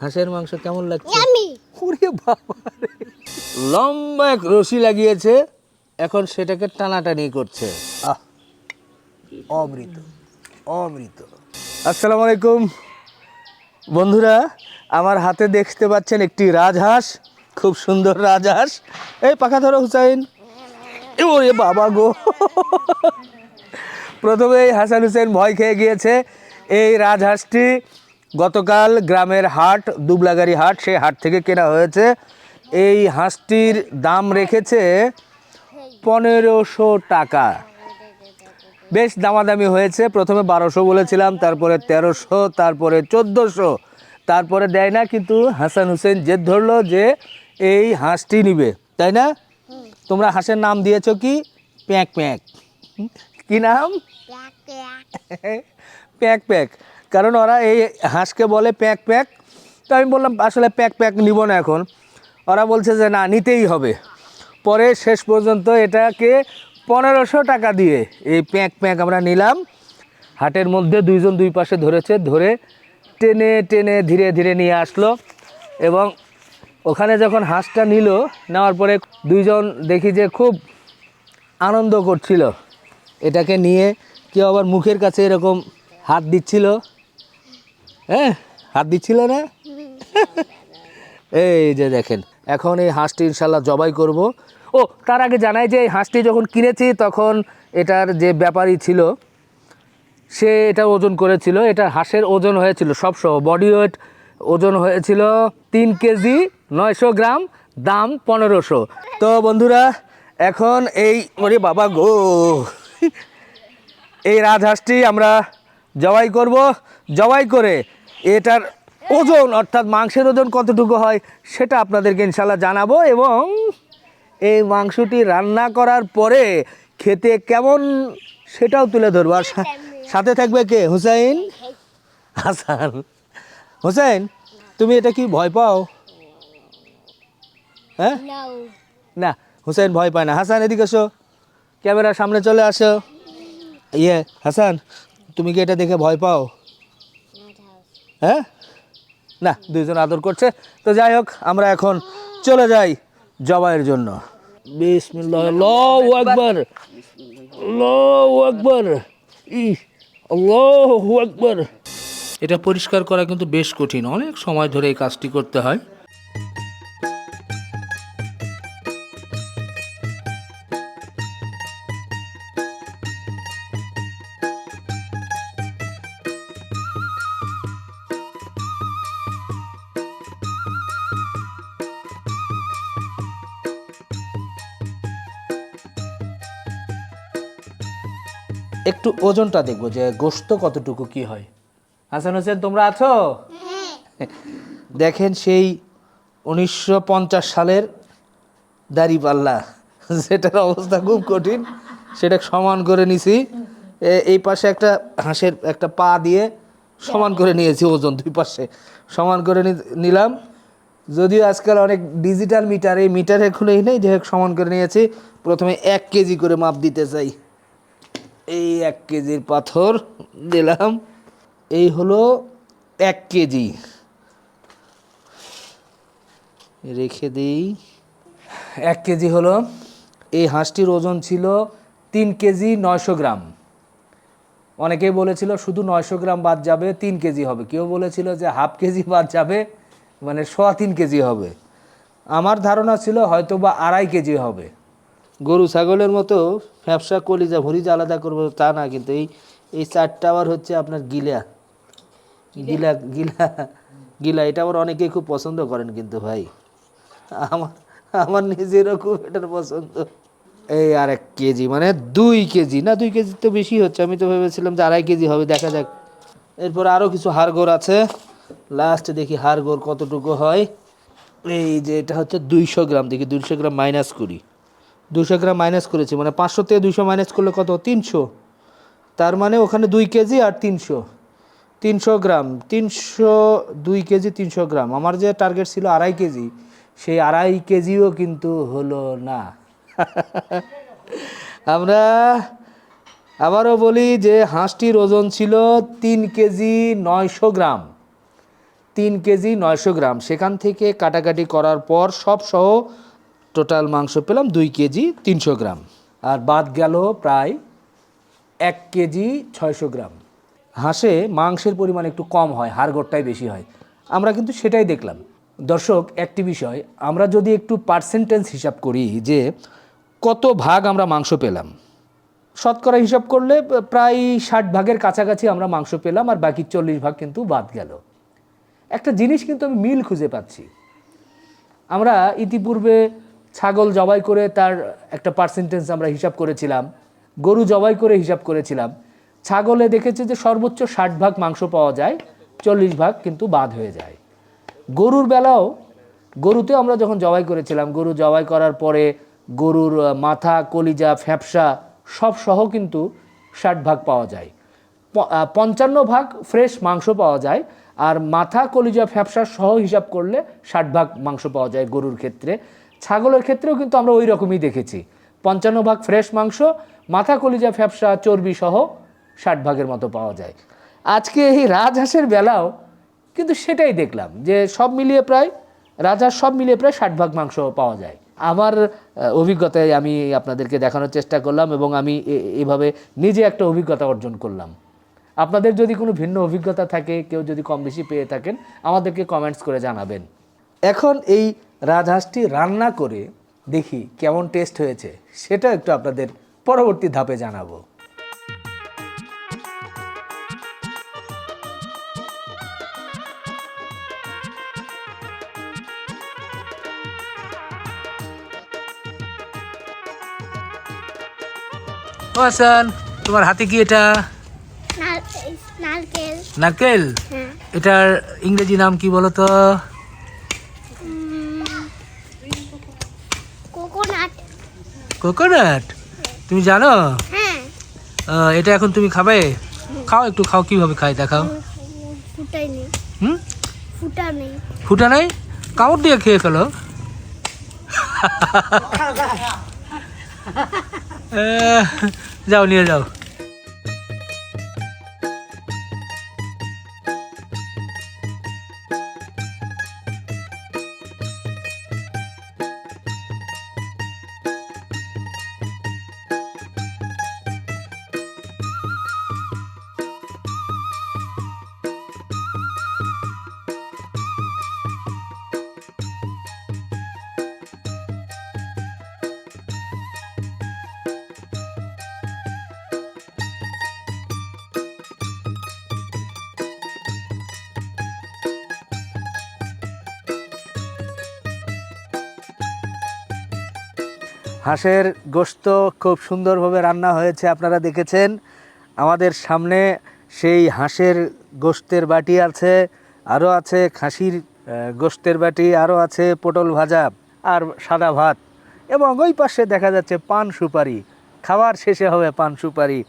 হাঁসের মাংস কেমন লাগছে? ওরে বাবা লম্বা এক রশি লাগিয়েছে এখন সেটাকে টানাটানি করছে। আহ অমৃত অমৃত। আসসালামু আলাইকুম। বন্ধুরা আমার হাতে দেখতে পাচ্ছেন একটি রাজহাঁস খুব সুন্দর রাজহাঁস। এই পাখা ধরো হুসাইন। এ ওরে বাবা গো। প্রথমেই হাসান হুসেন ভয় খেয়ে গিয়েছে। এই রাজহাঁসটি গতকাল গ্রামের হাট দুবলাগাড়ি হাট সেই হাট থেকে কেনা হয়েছে। এই হাঁসটির দাম রেখেছে পনেরোশো টাকা। বেশ দামাদামি হয়েছে। প্রথমে বারোশো বলেছিলাম তারপরে তেরোশো তারপরে চোদ্দোশো। তারপরে দেয় না কিন্তু হাসান হুসেন জেদ ধরলো যে এই হাঁসটি নিবে। তাই না? তোমরা হাঁসের নাম দিয়েছ কি? প্যাঁক প্যাঁক। কি নাম? প্যাঁক প্যাক। প্যাক প্যাক। কারণ ওরা এই হাঁসকে বলে প্যাক প্যাক। তো আমি বললাম, আসলে প্যাক প্যাক নিব না এখন। ওরা বলছে যে, না, নিতেই হবে। পরে শেষ পর্যন্ত এটাকে পনেরোশো টাকা দিয়ে এই প্যাক প্যাক আমরা নিলাম। হাটের মধ্যে দুইজন দুই পাশে ধরেছে, ধরে টেনে টেনে ধীরে ধীরে নিয়ে আসলো। এবং ওখানে যখন হাঁসটা নিল, নেওয়ার পরে দুইজন দেখি যে খুব আনন্দ করছিল। এটাকে নিয়ে কেউ আবার মুখের কাছে এরকম হাত দিচ্ছিল। হ্যাঁ হাত দিচ্ছিল না? এই যে দেখেন, এখন এই হাঁসটি ইনশাল্লাহ জবাই করব। ও, তার আগে জানাই যে এই হাঁসটি যখন কিনেছি, তখন এটার যে ব্যাপারী ছিল, সে এটা ওজন করেছিল, এটা হাঁসের ওজন হয়েছিল সব সহ বডি ওয়েট ওজন হয়েছিল তিন কেজি নয়শো গ্রাম, দাম পনেরোশো। তো বন্ধুরা, এখন এই, ওরে বাবা গো, এই রাজহাঁসটি আমরা জবাই করব। জবাই করে এটার ওজন, অর্থাৎ মাংসের ওজন কতটুকু হয়, সেটা আপনাদেরকে ইনশাল্লাহ জানাব এবং এই মাংসটি রান্না করার পরে খেতে কেমন সেটাও তুলে ধরবো। আর সাথে থাকবে কে? হুসাইন? হাসান। হুসাইন, তুমি এটা কি ভয় পাও? হ্যাঁ? না, হুসাইন ভয় পায় না। হাসান, এদিকে এসো। ক্যামেরার সামনে চলে আসো। ইয়ে হাসান, তুমি কি এটা দেখে ভয় পাও? হ্যাঁ? না দুইজন আদর করছে। তো যাই হোক আমরা এখন চলে যাই জবাইয়ের জন্য। বিসমিল্লাহ আল্লাহু আকবার। আল্লাহু আকবার। ই আল্লাহু আকবার। এটা পরিষ্কার করা কিন্তু বেশ কঠিন। অনেক সময় ধরে এই কাজটি করতে হয়। একটু ওজনটা দেখব যে গোস্ত কতটুকু কি হয়। হাসান হোসেন তোমরা আছো? দেখেন সেই উনিশশো পঞ্চাশ সালের দাড়িপাল্লা সেটার অবস্থা খুব কঠিন সেটা সমান করে নিছি। এই পাশে একটা হাঁসের একটা পা দিয়ে সমান করে নিয়েছি ওজন দুই পাশে। সমান করে নিলাম। যদিও আজকাল অনেক ডিজিটাল মিটার এই মিটারে খুলেই নেই যে সমান করে নিয়েছি। প্রথমে এক কেজি করে মাপ দিতে চাই। এই এক কেজির পাথর দিলাম। এই হলো এক কেজি। রেখে দিই। এক কেজি হলো, এই হাঁসটির ওজন ছিল তিন কেজি নয়শো গ্রাম। অনেকেই বলেছিল, শুধু নয়শো গ্রাম বাদ যাবে, তিন কেজি হবে। কেউ বলেছিল যে, হাফ কেজি বাদ যাবে মানে সোয়া তিন কেজি হবে। আমার ধারণা ছিল হয়তো বা আড়াই কেজি হবে। গরু, ছাগলের মতো ফ্যাপসা কলিজা ভরিজা আলাদা করব তা না, কিন্তু এই এই চারটা আবার হচ্ছে আপনার গিলা। গিলা গিলা গিলা, এটা আবার অনেকেই খুব পছন্দ করেন কিন্তু ভাই। আমার আমার নিজেরও খুব এটার পছন্দ। এই আর এক কেজি মানে দুই কেজি, না দুই কেজি তো বেশি হচ্ছে, আমি তো ভেবেছিলাম যে আড়াই কেজি হবে, দেখা যাক। এরপর আরও কিছু হাড়গোড় আছে। লাস্টে দেখি হাড়গোড় কতটুকু হয়। এই যে এটা হচ্ছে দুইশো গ্রাম, দেখি দুইশো গ্রাম মাইনাস করি। দুশো গ্রাম মাইনাস করেছি মানে পাঁচশো থেকে দুশো মাইনাস করলে কত? তিনশো। তার মানে ওখানে দুই কেজি আর তিনশো। তিনশো গ্রাম, তিনশো দুই কেজি, তিনশো গ্রাম। আমার যে টার্গেট ছিল আড়াই কেজি, সেই আড়াই কেজিও কিন্তু হলো না। আমরা আবারও বলি যে হাঁসটির ওজন ছিল তিন কেজি নয়শো গ্রাম। তিন কেজি নয়শো গ্রাম। সেখান থেকে কাটাকাটি করার পর সব সহ টোটাল মাংস পেলাম দুই কেজি তিনশো গ্রাম। আর বাদ গেল প্রায় এক কেজি ছয়শো গ্রাম। হাঁসে মাংসের পরিমাণ একটু কম হয় হাড়গোড়টাই বেশি হয়। আমরা কিন্তু সেটাই দেখলাম। দর্শক, একটি বিষয়, আমরা যদি একটু পার্সেন্টেজ হিসাব করি যে কত ভাগ আমরা মাংস পেলাম। শতকরা হিসাব করলে প্রায় ষাট ভাগের কাছাকাছি আমরা মাংস পেলাম আর বাকি চল্লিশ ভাগ কিন্তু বাদ গেল। একটা জিনিস কিন্তু আমি মিল খুঁজে পাচ্ছি। আমরা ইতিপূর্বে ছাগল জবাই করে তার একটা পার্সেন্টেজ আমরা হিসাব করেছিলাম, গরু জবাই করে হিসাব করেছিলাম। ছাগলে দেখেছে যে সর্বোচ্চ ষাট ভাগ মাংস পাওয়া যায়, চল্লিশ ভাগ কিন্তু বাদ হয়ে যায়। গরুর বেলাও, গরুতে আমরা যখন জবাই করেছিলাম, গরু জবাই করার পরে গরুর মাথা, কলিজা, ফ্যাপসা সব সহ কিন্তু ষাট ভাগ পাওয়া যায়। পঞ্চান্ন ভাগ ফ্রেশ মাংস পাওয়া যায় আর মাথা, কলিজা, ফ্যাপসা সহ হিসাব করলে ষাট ভাগ মাংস পাওয়া যায় গরুর ক্ষেত্রে। ছাগলের ক্ষেত্রেও কিন্তু আমরা ওই রকমই দেখেছি। পঞ্চান্ন ভাগ ফ্রেশ মাংস, মাথা কলিজা, ফ্যাপসা, চর্বি সহ ষাট ভাগের মতো পাওয়া যায়। আজকে এই রাজহাঁসের বেলাও কিন্তু সেটাই দেখলাম যে সব মিলিয়ে প্রায়, রাজহাঁস সব মিলিয়ে প্রায় ষাট ভাগ মাংস পাওয়া যায়। আমার অভিজ্ঞতায় আমি আপনাদেরকে দেখানোর চেষ্টা করলাম এবং আমি এভাবে নিজে একটা অভিজ্ঞতা অর্জন করলাম। আপনাদের যদি কোনো ভিন্ন অভিজ্ঞতা থাকে, কেউ যদি কম বেশি পেয়ে থাকেন, আমাদেরকে কমেন্টস করে জানাবেন। এখন এই রাজহাঁসটি রান্না করে দেখি কেমন টেস্ট হয়েছে। সেটা একটু আপনাদের পরবর্তী ধাপে জানাব। ও হাসান তোমার হাতে কি এটা? নারকেল। নারকেল? হ্যাঁ। এটার ইংরেজি নাম কি বলো তো? কোকোনাট কোকোনাট তুমি জানো? হ্যাঁ। এটা এখন তুমি খাবে? খাও একটু খাও কীভাবে খাই দেখাও। ফুটাই নেই। হুম? ফুটা নেই। ফুটা নাই? কামড় দিয়ে খেয়ে ফেলো। যাও নিয়ে যাও। হাঁসের গোস্ত খুব সুন্দরভাবে রান্না হয়েছে, আপনারা দেখেছেন। আমাদের সামনে সেই হাঁসের গোস্তের বাটি আছে, আরও আছে খাসির গোস্তের বাটি, আরও আছে পটল ভাজা আর সাদা ভাত এবং ওই পাশে দেখা যাচ্ছে পান সুপারি। খাবার শেষে হবে পান সুপারি।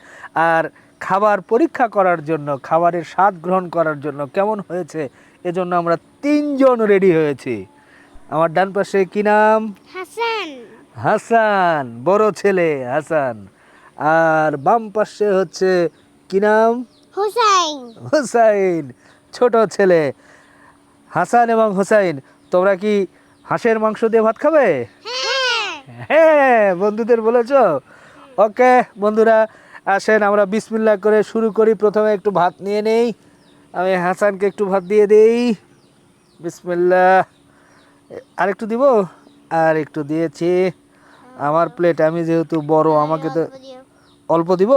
আর খাবার পরীক্ষা করার জন্য, খাবারের স্বাদ গ্রহণ করার জন্য কেমন হয়েছে, এজন্য আমরা তিনজন রেডি হয়েছি। আমার ডান পাশে কি নাম? হাসান। হাসান বড় ছেলে হাসান। আর বাম পাশে হচ্ছে কি নাম? হুসাইন। হুসাইন ছোট ছেলে। হাসান এবং হুসাইন তোমরা কি হাঁসের মাংস দিয়ে ভাত খাবে? হ্যাঁ। হ্যাঁ বন্ধুদের বলেছ? ওকে বন্ধুরা আসেন আমরা বিসমিল্লা করে শুরু করি। প্রথমে একটু ভাত নিয়ে নেই। আমি হাসানকে একটু ভাত দিয়ে দেই। বিসমিল্লা আর একটু দিব? আর একটু দিয়েছি। আমার প্লেট আমি যেহেতু বড় আমাকে তো অল্প দিব?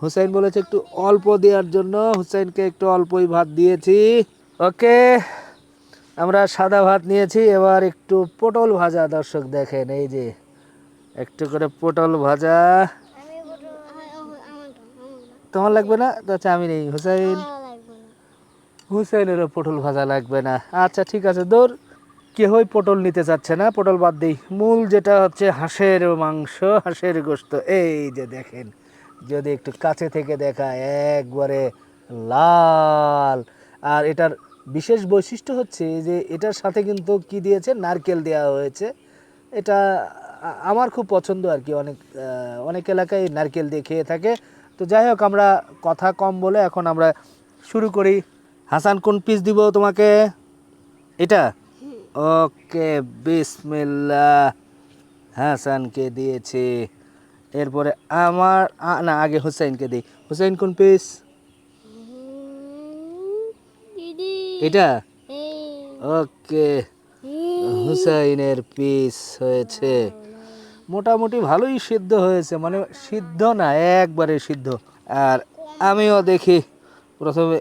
হুসাইন বলেছে একটু অল্প দেওয়ার জন্য। হুসাইনকে একটু অল্পই ভাত দিয়েছি। ওকে আমরা সাদা ভাত নিয়েছি। এবার একটু পটল ভাজা দর্শক দেখেন এই যে একটু করে পটল ভাজা। তোমার লাগবে না? তো আচ্ছা আমি নেই। হুসাইন? হুসাইনেরও পটল ভাজা লাগবে না। আচ্ছা ঠিক আছে দৌড়। কেহই পটল নিতে চাচ্ছে না। পটল বাদ দিই। মূল যেটা হচ্ছে হাঁসের মাংস, হাঁসের গোস্ত। এই যে দেখেন, যদি একটু কাছে থেকে দেখা একবারে লাল। আর এটার বিশেষ বৈশিষ্ট্য হচ্ছে যে, এটার সাথে কিন্তু কি দিয়েছে? নারকেল দেওয়া হয়েছে। এটা আমার খুব পছন্দ আর কি। অনেক অনেক এলাকায় নারকেল দিয়ে খেয়ে থাকে। তো যাই হোক, আমরা কথা কম বলে এখন আমরা শুরু করি। হাসান, কোন পিস দিব তোমাকে? এটা? ওকে বিসমিল্লাহ। হাসানকে দিয়েছি। এরপরে আমার না আগে হুসাইনকে দিই। হুসাইন কোন পিস এটা? ওকে হুসাইনের পিস হয়েছে। মোটামুটি ভালোই সিদ্ধ হয়েছে মানে সিদ্ধ না একবারে সিদ্ধ। আর আমিও দেখি প্রথমে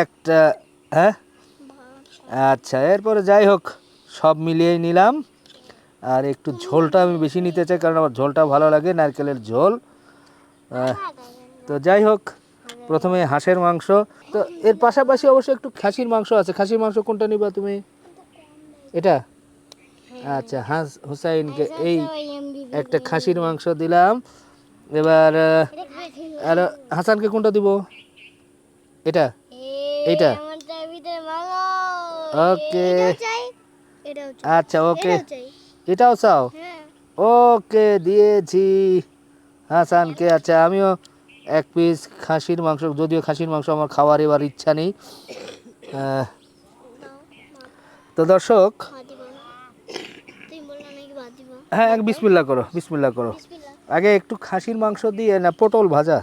একটা হ্যাঁ? আচ্ছা এরপরে যাই হোক সব মিলিয়েই নিলাম। আর একটু ঝোলটা আমি বেশি নিতে চাই কারণ আমার ঝোলটা ভালো লাগে নারকেলের ঝোল। তো যাই হোক প্রথমে হাঁসের মাংস। তো এর পাশাপাশি অবশ্য একটু খাসির মাংস আছে। খাসির মাংস কোনটা নিবা তুমি? এটা? আচ্ছা হাঁস হুসাইনকে এই একটা খাসির মাংস দিলাম। এবার আর হাসানকে কোনটা দিব? এটা? এইটা? ওকে। আচ্ছা ওকে। এটাও চাও? হ্যাঁ। ওকে দিয়েছি। হাসানকে আচ্ছা আমিও এক পিস খাসির মাংস যদিও খাসির মাংস আমার খাওয়ার এবার ইচ্ছা নেই। তো দর্শক হ্যাঁ এক বিসমিল্লা করো বিসমিল্লা করো। আগে একটু খাসির মাংস দিয়ে না পটল ভাজা।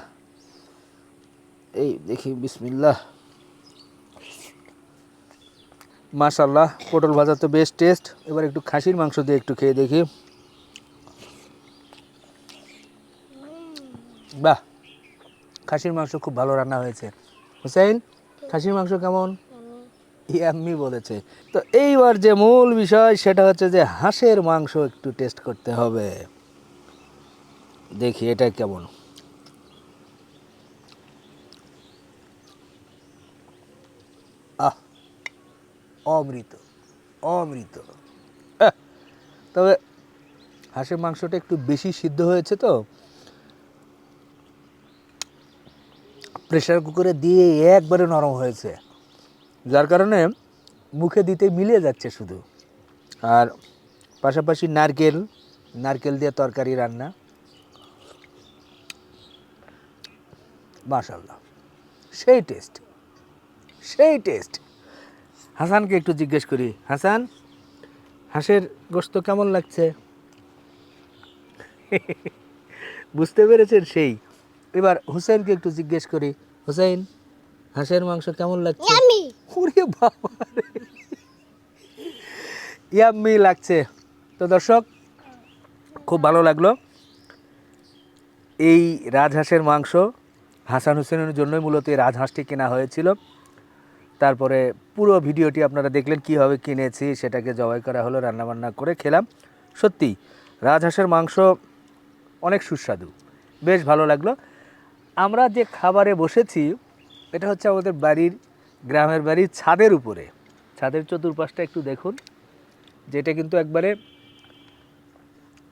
এই দেখি বিসমিল্লাহ। মাশাল্লাহ পটল ভাজা তো বেস্ট টেস্ট এবার একটু খাসির মাংস দিয়ে একটু খেয়ে দেখি। বাহ, খাসির মাংস খুব ভালো রান্না হয়েছে। হুসাইন, খাসির মাংস কেমন? ইয়াম্মি বলেছে। তো এইবার যে মূল বিষয়, সেটা হচ্ছে যে হাঁসের মাংস একটু টেস্ট করতে হবে। দেখি এটা কেমন। অমৃত অমৃত। তবে হাঁসের মাংসটা একটু বেশি সিদ্ধ হয়েছে তো। প্রেশার কুকারে দিয়ে একবারে নরম হয়েছে। যার কারণে মুখে দিতে মিলে যাচ্ছে শুধু। আর পাশাপাশি নারকেল নারকেল দিয়ে তরকারি রান্না। মাশাল্লাহ সেই টেস্ট সেই টেস্ট। হাসানকে একটু জিজ্ঞেস করি। হাসান হাঁসের গোস্ত কেমন লাগছে? বুঝতে পেরেছেন সেই। এবার হুসেনকে একটু জিজ্ঞেস করি। হুসেন হাঁসের মাংস কেমন লাগছে? আমি ওরে বাবা ইয়াম্মি লাগছে। তো দর্শক খুব ভালো লাগল। এই রাজহাঁসের মাংস হাসান হোসেনের জন্যই মূলত এই রাজহাঁসটি কেনা হয়েছিল। তারপরে পুরো ভিডিওটি আপনারা দেখলেন কীভাবে কিনেছি সেটাকে জবাই করা হলো, রান্নাবান্না করে খেলাম। সত্যি, রাজহাঁসের মাংস অনেক সুস্বাদু, বেশ ভালো লাগল। আমরা যে খাবারে বসেছি, এটা হচ্ছে আমাদের বাড়ির, গ্রামের বাড়ির ছাদের উপরে। ছাদের চতুর্পাশটা একটু দেখুন, যেটা কিন্তু একবারে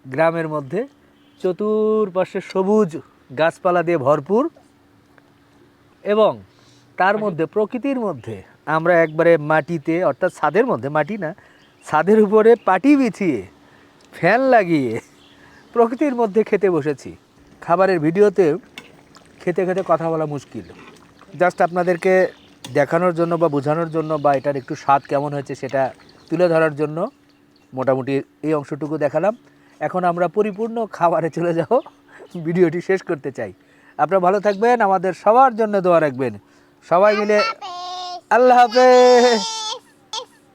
গ্রামের মধ্যে চতুর্পাশে সবুজ গাছপালা দিয়ে ভরপুর এবং তার মধ্যে প্রকৃতির মধ্যে আমরা একবারে মাটিতে অর্থাৎ ছাদের মধ্যে মাটি না ছাদের উপরে পাটি বিছিয়ে ফ্যান লাগিয়ে প্রকৃতির মধ্যে খেতে বসেছি। খাবারের ভিডিওতে খেতে খেতে কথা বলা মুশকিল। জাস্ট আপনাদেরকে দেখানোর জন্য বা বোঝানোর জন্য বা এটার একটু স্বাদ কেমন হয়েছে সেটা তুলে ধরার জন্য মোটামুটি এই অংশটুকু দেখালাম। এখন আমরা পরিপূর্ণ খাবারে চলে যাব। ভিডিওটি শেষ করতে চাই। আপনারা ভালো থাকবেন আমাদের সবার জন্য দোয়া রাখবেন। সবাই মিলে আল্লাহ হাফেজ।